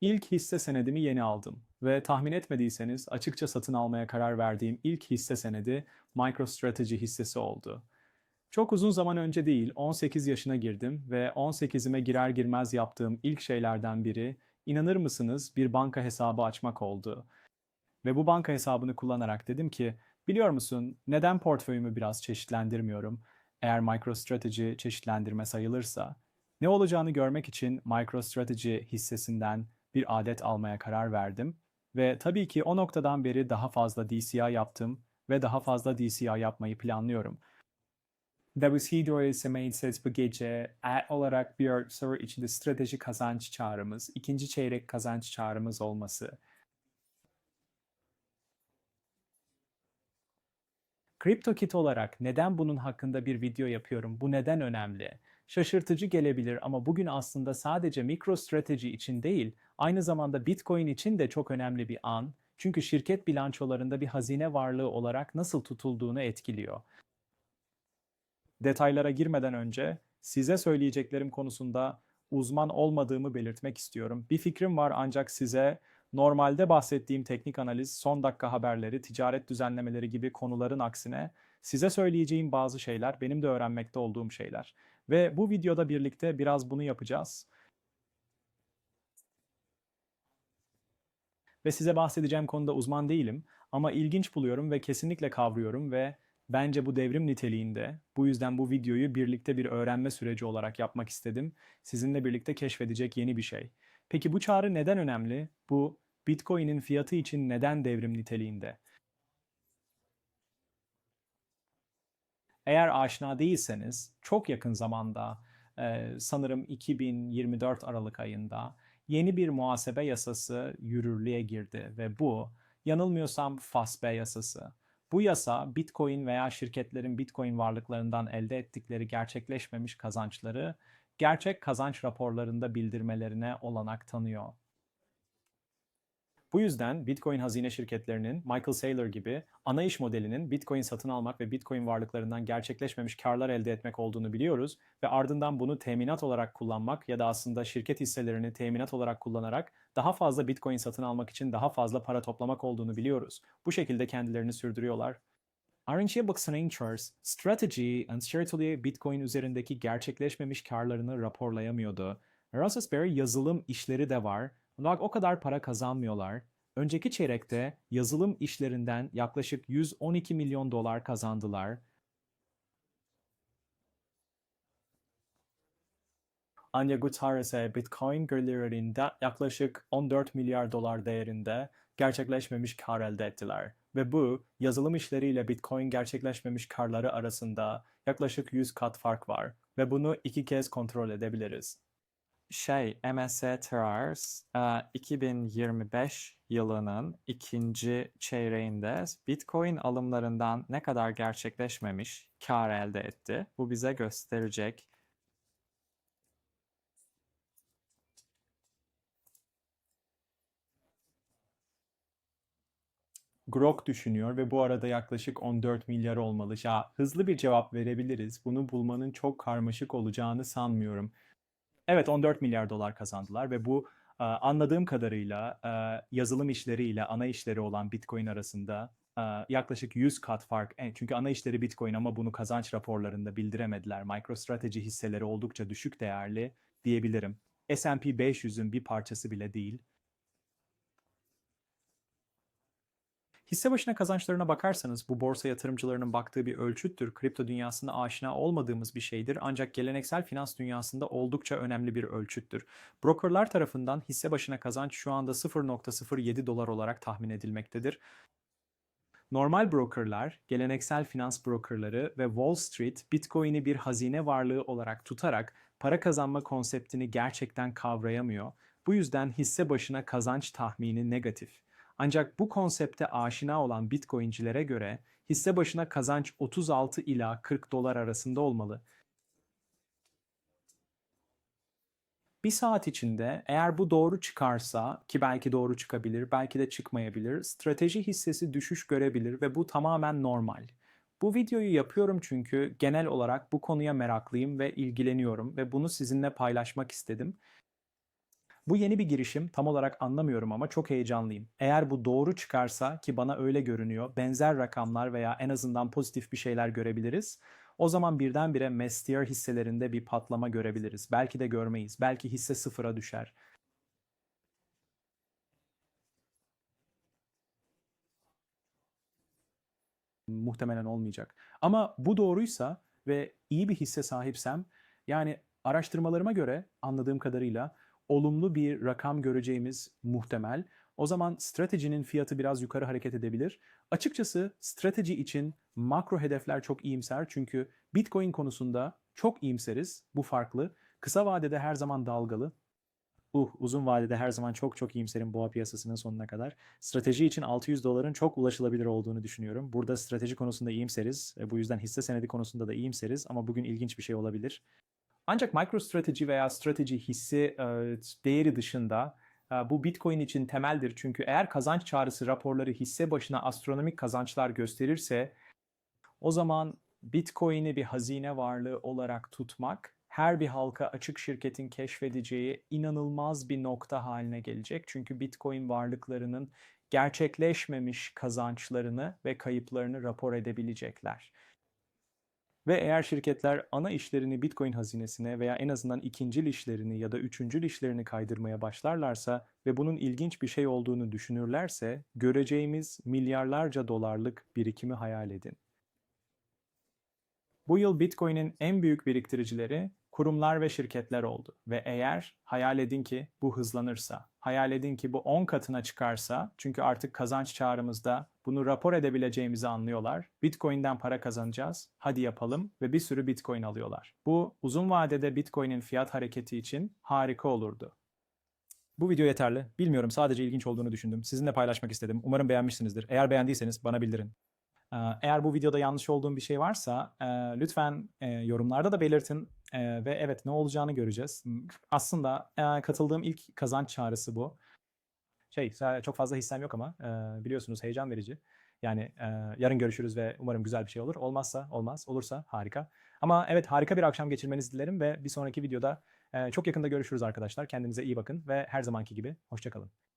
İlk hisse senedimi yeni aldım ve tahmin etmediyseniz açıkça satın almaya karar verdiğim ilk hisse senedi MicroStrategy hissesi oldu. Çok uzun zaman önce değil, 18 yaşına girdim ve 18'ime girer girmez yaptığım ilk şeylerden biri, inanır mısınız, bir banka hesabı açmak oldu. Ve bu banka hesabını kullanarak dedim ki, biliyor musun neden portföyümü biraz çeşitlendirmiyorum? Eğer MicroStrategy çeşitlendirme sayılırsa, ne olacağını görmek için MicroStrategy hissesinden bir adet almaya karar verdim ve tabii ki o noktadan beri daha fazla DCI yaptım ve daha fazla DCI yapmayı planlıyorum. Davis Hidro'ya Mainsets bu gece e olarak bir soru içinde strateji kazanç çağrımız, ikinci çeyrek kazanç çağrımız olması. CryptoKit olarak neden bunun hakkında bir video yapıyorum? Bu neden önemli? Şaşırtıcı gelebilir ama bugün aslında sadece MicroStrategy için değil, aynı zamanda Bitcoin için de çok önemli bir an. Çünkü şirket bilançolarında bir hazine varlığı olarak nasıl tutulduğunu etkiliyor. Detaylara girmeden önce size söyleyeceklerim konusunda uzman olmadığımı belirtmek istiyorum. Bir fikrim var ancak size normalde bahsettiğim teknik analiz, son dakika haberleri, ticaret düzenlemeleri gibi konuların aksine size söyleyeceğim bazı şeyler benim de öğrenmekte olduğum şeyler. Ve bu videoda birlikte biraz bunu yapacağız. Ve size bahsedeceğim konuda uzman değilim ama ilginç buluyorum ve kesinlikle kavruyorum ve bence bu devrim niteliğinde. Bu yüzden bu videoyu birlikte bir öğrenme süreci olarak yapmak istedim. Sizinle birlikte keşfedecek yeni bir şey. Peki bu çağrı neden önemli? Bu Bitcoin'in fiyatı için neden devrim niteliğinde? Eğer aşina değilseniz çok yakın zamanda sanırım 2024 Aralık ayında yeni bir muhasebe yasası yürürlüğe girdi ve bu yanılmıyorsam FASB yasası. Bu yasa Bitcoin veya şirketlerin Bitcoin varlıklarından elde ettikleri gerçekleşmemiş kazançları gerçek kazanç raporlarında bildirmelerine olanak tanıyor. Bu yüzden Bitcoin hazine şirketlerinin Michael Saylor gibi ana iş modelinin Bitcoin satın almak ve Bitcoin varlıklarından gerçekleşmemiş karlar elde etmek olduğunu biliyoruz ve ardından bunu teminat olarak kullanmak ya da aslında şirket hisselerini teminat olarak kullanarak daha fazla Bitcoin satın almak için daha fazla para toplamak olduğunu biliyoruz. Bu şekilde kendilerini sürdürüyorlar. RNG'ye baksanız Strategy, Uncertainty Bitcoin üzerindeki gerçekleşmemiş karlarını raporlayamıyordu. Raspberry yazılım işleri de var Bunlar o kadar para kazanmıyorlar. Önceki çeyrekte yazılım işlerinden yaklaşık 112 milyon dolar kazandılar. Anya Gutierrez'e Bitcoin gelirlerinde yaklaşık 14 milyar dolar değerinde gerçekleşmemiş kar elde ettiler. Ve bu yazılım işleriyle Bitcoin gerçekleşmemiş karları arasında yaklaşık 100 kat fark var. Ve bunu iki kez kontrol edebiliriz şey MSC Trars 2025 yılının ikinci çeyreğinde Bitcoin alımlarından ne kadar gerçekleşmemiş kar elde etti. Bu bize gösterecek. Grok düşünüyor ve bu arada yaklaşık 14 milyar olmalı. Ya hızlı bir cevap verebiliriz. Bunu bulmanın çok karmaşık olacağını sanmıyorum. Evet 14 milyar dolar kazandılar ve bu e, anladığım kadarıyla e, yazılım işleriyle ana işleri olan Bitcoin arasında e, yaklaşık 100 kat fark. Çünkü ana işleri Bitcoin ama bunu kazanç raporlarında bildiremediler. MicroStrategy hisseleri oldukça düşük değerli diyebilirim. S&P 500'ün bir parçası bile değil. Hisse başına kazançlarına bakarsanız bu borsa yatırımcılarının baktığı bir ölçüttür. Kripto dünyasında aşina olmadığımız bir şeydir ancak geleneksel finans dünyasında oldukça önemli bir ölçüttür. Brokerlar tarafından hisse başına kazanç şu anda 0.07 dolar olarak tahmin edilmektedir. Normal brokerlar, geleneksel finans brokerları ve Wall Street Bitcoin'i bir hazine varlığı olarak tutarak para kazanma konseptini gerçekten kavrayamıyor. Bu yüzden hisse başına kazanç tahmini negatif. Ancak bu konsepte aşina olan Bitcoin'cilere göre hisse başına kazanç 36 ila 40 dolar arasında olmalı. Bir saat içinde eğer bu doğru çıkarsa ki belki doğru çıkabilir, belki de çıkmayabilir, strateji hissesi düşüş görebilir ve bu tamamen normal. Bu videoyu yapıyorum çünkü genel olarak bu konuya meraklıyım ve ilgileniyorum ve bunu sizinle paylaşmak istedim. Bu yeni bir girişim tam olarak anlamıyorum ama çok heyecanlıyım. Eğer bu doğru çıkarsa ki bana öyle görünüyor benzer rakamlar veya en azından pozitif bir şeyler görebiliriz. O zaman birdenbire Mestier hisselerinde bir patlama görebiliriz. Belki de görmeyiz. Belki hisse sıfıra düşer. muhtemelen olmayacak. Ama bu doğruysa ve iyi bir hisse sahipsem yani araştırmalarıma göre anladığım kadarıyla olumlu bir rakam göreceğimiz muhtemel. O zaman stratejinin fiyatı biraz yukarı hareket edebilir. Açıkçası strateji için makro hedefler çok iyimser çünkü Bitcoin konusunda çok iyimseriz. Bu farklı. Kısa vadede her zaman dalgalı. Uh, uzun vadede her zaman çok çok iyimserim boğa piyasasının sonuna kadar. Strateji için 600 doların çok ulaşılabilir olduğunu düşünüyorum. Burada strateji konusunda iyimseriz. E, Bu yüzden hisse senedi konusunda da iyimseriz ama bugün ilginç bir şey olabilir. Ancak MicroStrategy veya strateji hissi e, değeri dışında e, bu Bitcoin için temeldir. Çünkü eğer kazanç çağrısı raporları hisse başına astronomik kazançlar gösterirse o zaman Bitcoin'i bir hazine varlığı olarak tutmak her bir halka açık şirketin keşfedeceği inanılmaz bir nokta haline gelecek. Çünkü Bitcoin varlıklarının gerçekleşmemiş kazançlarını ve kayıplarını rapor edebilecekler. Ve eğer şirketler ana işlerini Bitcoin hazinesine veya en azından ikincil işlerini ya da üçüncül işlerini kaydırmaya başlarlarsa ve bunun ilginç bir şey olduğunu düşünürlerse göreceğimiz milyarlarca dolarlık birikimi hayal edin. Bu yıl Bitcoin'in en büyük biriktiricileri kurumlar ve şirketler oldu. Ve eğer hayal edin ki bu hızlanırsa, hayal edin ki bu 10 katına çıkarsa, çünkü artık kazanç çağrımızda bunu rapor edebileceğimizi anlıyorlar. Bitcoin'den para kazanacağız, hadi yapalım ve bir sürü Bitcoin alıyorlar. Bu uzun vadede Bitcoin'in fiyat hareketi için harika olurdu. Bu video yeterli. Bilmiyorum sadece ilginç olduğunu düşündüm. Sizinle paylaşmak istedim. Umarım beğenmişsinizdir. Eğer beğendiyseniz bana bildirin. Ee, Eğer bu videoda yanlış olduğum bir şey varsa e, lütfen e, yorumlarda da belirtin E, ve evet ne olacağını göreceğiz. Aslında katıldığım ilk kazanç çağrısı bu. Şey çok fazla hissem yok ama e, biliyorsunuz heyecan verici. Yani e, yarın görüşürüz ve umarım güzel bir şey olur. Olmazsa olmaz, olursa harika. Ama evet harika bir akşam geçirmenizi dilerim ve bir sonraki videoda e, çok yakında görüşürüz arkadaşlar. Kendinize iyi bakın ve her zamanki gibi hoşçakalın.